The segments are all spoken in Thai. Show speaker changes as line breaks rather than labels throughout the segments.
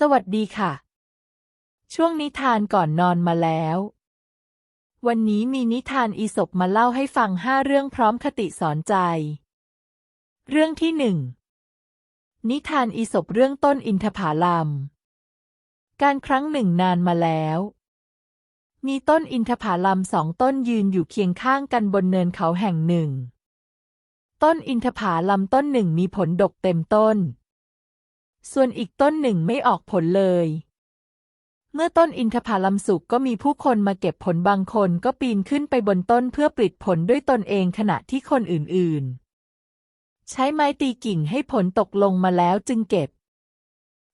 สวัสดีค่ะ ช่วงนิทานก่อนนอนมาแล้ว วันนี้มีนิทานอีสปมาเล่าให้ฟังห้าเรื่องพร้อมคติสอนใจ เรื่องที่หนึ่งนิทานอีสปเรื่องต้นอินทผลัม การครั้งหนึ่งนานมาแล้ว มีต้นอินทผลัมสองต้นยืนอยู่เคียงข้างกันบนเนินเขาแห่งหนึ่ง ต้นอินทผลัมต้นหนึ่งมีผลดกเต็มต้น ส่วนอีกต้นหนึ่งไม่ออกผลเลย เมื่อต้นอินทผลัมสุกก็มีผู้คนมาเก็บผลบางคนก็ปีนขึ้นไปบนต้นเพื่อปลิดผลด้วยตนเองขณะที่คนอื่นๆ ใช้ไม้ตีกิ่งให้ผลตกลงมาแล้วจึงเก็บ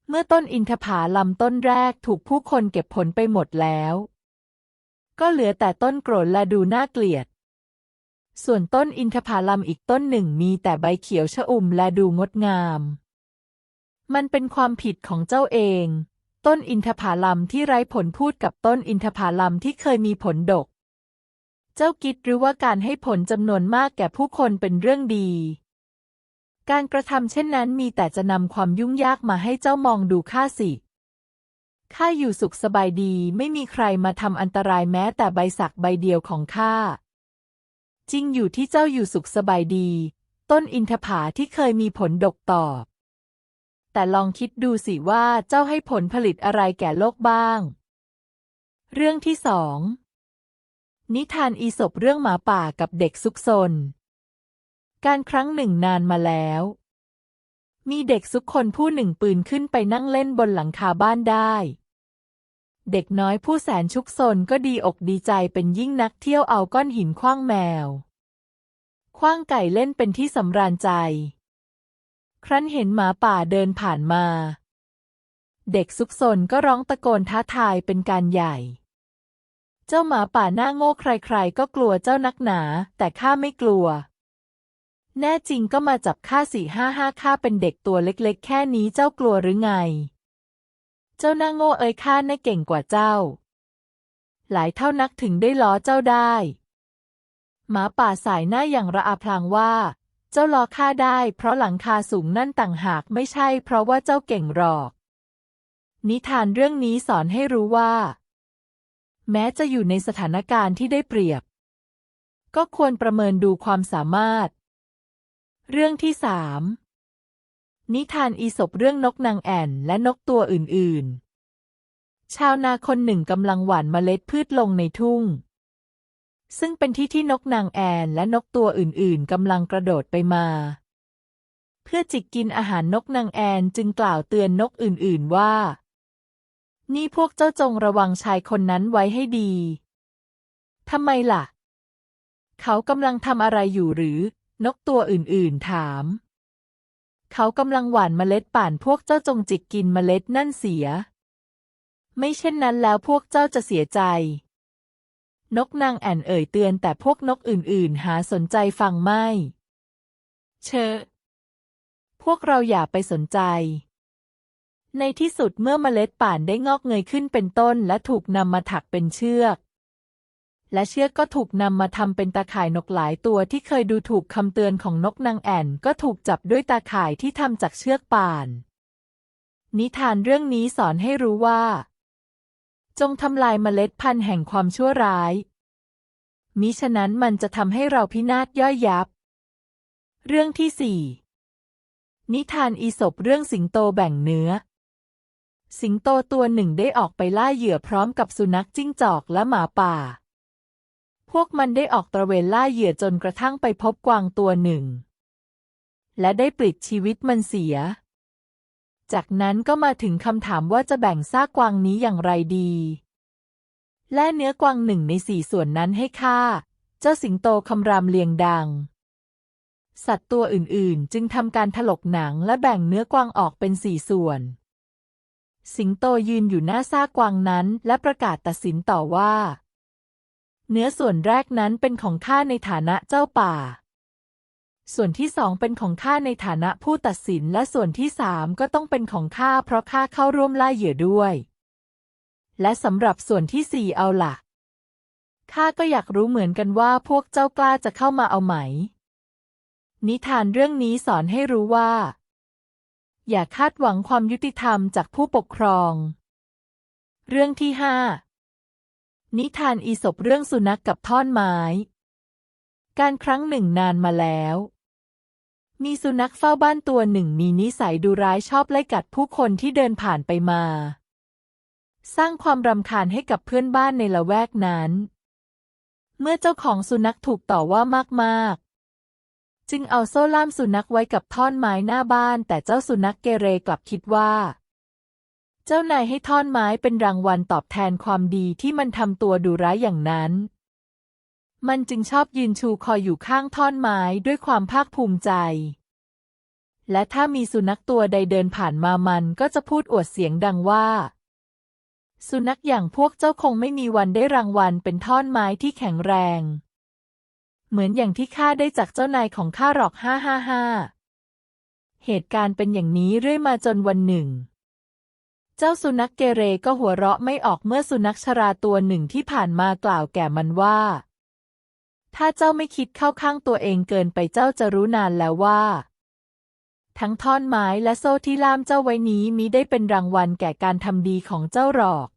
เมื่อต้นอินทผลัมต้นแรกถูกผู้คนเก็บผลไปหมดแล้ว ก็เหลือแต่ต้นโกรธและดูน่าเกลียดส่วนต้นอินทผลัมอีกต้นหนึ่งมีแต่ใบเขียวชอุ่มและดูงดงาม มันเป็นความผิดของเจ้าเอง ต้นอินทผลัมที่ไร้ผลพูดกับต้นอินทผลัมที่เคยมีผลดก เจ้าคิดหรือว่าการให้ผลจำนวนมากแก่ผู้คนเป็นเรื่องดี การกระทำเช่นนั้นมีแต่จะนำความยุ่งยากมาให้เจ้ามองดูข้าสิข้าอยู่สุขสบายดีไม่มีใครมาทำอันตรายแม้แต่ใบสักใบเดียวของข้า จริงอยู่ที่เจ้าอยู่สุขสบายดี ต้นอินทผาที่เคยมีผลดกตอบ แต่ลองคิดดูสิว่าเจ้าให้ผลผลิตอะไรแก่โลกบ้าง เรื่องที่สอง นิทานอีสปเรื่องหมาป่ากับเด็กซุกซน การครั้งหนึ่งนานมาแล้ว มีเด็กซุกคนผู้หนึ่งปืนขึ้นไปนั่งเล่นบนหลังคาบ้านได้ เด็กน้อยผู้แสนชุกซนก็ดีอกดีใจเป็นยิ่งนักเที่ยวเอาก้อนหินคว้างแมวคว้างไก่เล่นเป็นที่สำราญใจ ครั้นเห็นหมาป่าเดินผ่านมา เด็กซุกซนก็ร้องตะโกนท้าทายเป็นการใหญ่ เจ้าหมาป่าหน้าโง่ใครๆ ก็กลัวเจ้านักหนา แต่ข้าไม่กลัว แน่จริงก็มาจับข้าสี่ห้าห้าข้าเป็นเด็กตัวเล็กๆ แค่นี้เจ้ากลัวหรือไง เจ้าหน้าโง่เอ้ยข้าน่าเก่งกว่าเจ้า หลายเท่านักถึงได้ล้อเจ้าได้หมาป่าสายหน้าอย่างระอาพลางว่า เจ้าล้อข้าได้ เพราะหลังคาสูงนั่นต่างหากไม่ใช่ เพราะว่าเจ้าเก่งหรอก นิทานเรื่องนี้สอนให้รู้ว่า แม้จะอยู่ในสถานการณ์ที่ได้เปรียบ ก็ควรประเมินดูความสามารถ เรื่องที่สามนิทานอีสปเรื่องนกนางแอ่นและนกตัวอื่น ๆ ชาวนาคนหนึ่งกำลังหว่านเมล็ดพืชลงในทุ่ง ซึ่งเป็นที่ที่นกนางแอ่นและนกตัวอื่นๆกำลังกระโดดไปมา เพื่อจิกกินอาหารนกนางแอ่นจึงกล่าวเตือนนกอื่นๆว่า นี่พวกเจ้าจงระวังชายคนนั้นไว้ให้ดีทำไมล่ะ เขากำลังทำอะไรอยู่หรือ นกตัวอื่นๆถาม เขากำลังหว่านเมล็ดป่านพวกเจ้าจงจิกกินเมล็ดนั่นเสีย ไม่เช่นนั้นแล้วพวกเจ้าจะเสียใจ นกนางแอ่นเอ่ยเตือนแต่พวกนกอื่นๆ หาสนใจฟังไม่ เชอะพวกเราอย่าไปสนใจ ในที่สุดเมื่อเมล็ดป่านได้งอกเงยขึ้นเป็นต้น และถูกนำมาถักเป็นเชือก และเชือกก็ถูกนำมาทำเป็นตาข่ายนกหลายตัวที่เคยดูถูกคำเตือนของนกนางแอ่น ก็ถูกจับด้วยตาข่ายที่ทำจากเชือกป่าน นิทานเรื่องนี้สอนให้รู้ว่า จงทำลายเมล็ดพันธุ์แห่งความชั่วร้าย มิฉะนั้นมันจะทำให้เราพินาศย่อยยับ เรื่องที่สี่นิทานอีสปเรื่องสิงโตแบ่งเนื้อ สิงโตตัวหนึ่งได้ออกไปล่าเหยื่อพร้อมกับสุนัขจิ้งจอกและหมาป่า พวกมันได้ออกตระเวนล่าเหยื่อจนกระทั่งไปพบกวางตัวหนึ่ง และได้ปลิดชีวิตมันเสีย จากนั้นก็มาถึงคำถามว่าจะแบ่งซากกวางนี้อย่างไรดี และเนื้อกวางหนึ่งในสี่ส่วนนั้นให้ข้าเจ้าสิงโตคำรามเลียงดัง สัตว์ตัวอื่นๆ จึงทำการถลกหนังและแบ่งเนื้อกวางออกเป็นสี่ส่วน สิงโตยืนอยู่หน้าซากกวางนั้นและประกาศตัดสินต่อว่า เนื้อส่วนแรกนั้นเป็นของข้าในฐานะเจ้าป่า ส่วนที่สองเป็นของข้าในฐานะผู้ตัดสินและส่วนที่สามก็ต้องเป็นของข้าเพราะข้าเข้าร่วมล่าเหยื่อด้วย และสำหรับส่วนที่สี่เอาล่ะข้าก็อยากรู้เหมือนกันว่าพวกเจ้ากล้าจะเข้ามาเอาไหม นิทานเรื่องนี้สอนให้รู้ว่า อย่าคาดหวังความยุติธรรมจากผู้ปกครอง เรื่องที่ห้านิทานอีสปเรื่องสุนัขกกับท่อนไม้ การครั้งหนึ่งนานมาแล้ว มีสุนัขเฝ้าบ้านตัวหนึ่งมีนิสัยดุร้ายชอบไล่กัดผู้คนที่เดินผ่านไปมา สร้างความรำคาญให้กับเพื่อนบ้านในละแวกนั้น เมื่อเจ้าของสุนัขถูกต่อว่ามากๆ จึงเอาโซ่ล่ามสุนัขไว้กับท่อนไม้หน้าบ้าน แต่เจ้าสุนัขเกเรกลับคิดว่า เจ้านายให้ท่อนไม้เป็นรางวัลตอบแทนความดีที่มันทำตัวดุร้ายอย่างนั้น มันจึงชอบยืนชูคอยอยู่ข้างท่อนไม้ด้วยความภาคภูมิใจ และถ้ามีสุนัขตัวใดเดินผ่านมามันก็จะพูดอวดเสียงดังว่า สุนัขอย่างพวกเจ้าคงไม่มีวันได้รางวัลเป็นท่อนไม้ที่แข็งแรง เหมือนอย่างที่ข้าได้จากเจ้านายของข้าหรอกห้าห้าห้าเหตุการณ์เป็นอย่างนี้เรื่อยมาจนวันหนึ่ง เจ้าสุนัขเกเรก็หัวเราะไม่ออกเมื่อสุนัขชราตัวหนึ่งที่ผ่านมากล่าวแก่มันว่า ถ้าเจ้าไม่คิดเข้าข้างตัวเองเกินไปเจ้าจะรู้นานแล้วว่า ทั้งท่อนไม้และโซ่ที่ล่ามเจ้าไว้นี้มิได้เป็นรางวัลแก่การทำดีของเจ้าหรอก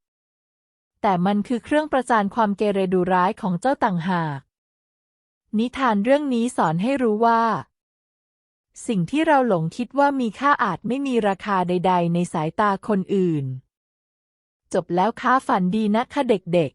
แต่มันคือเครื่องประจานความเกเรดูร้ายของเจ้าต่างหาก นิทานเรื่องนี้สอนให้รู้ว่า สิ่งที่เราหลงคิดว่ามีค่าอาจไม่มีราคาใด ๆ ในสายตาคนอื่น จบแล้วค้าฝันดีนะคะเด็กๆ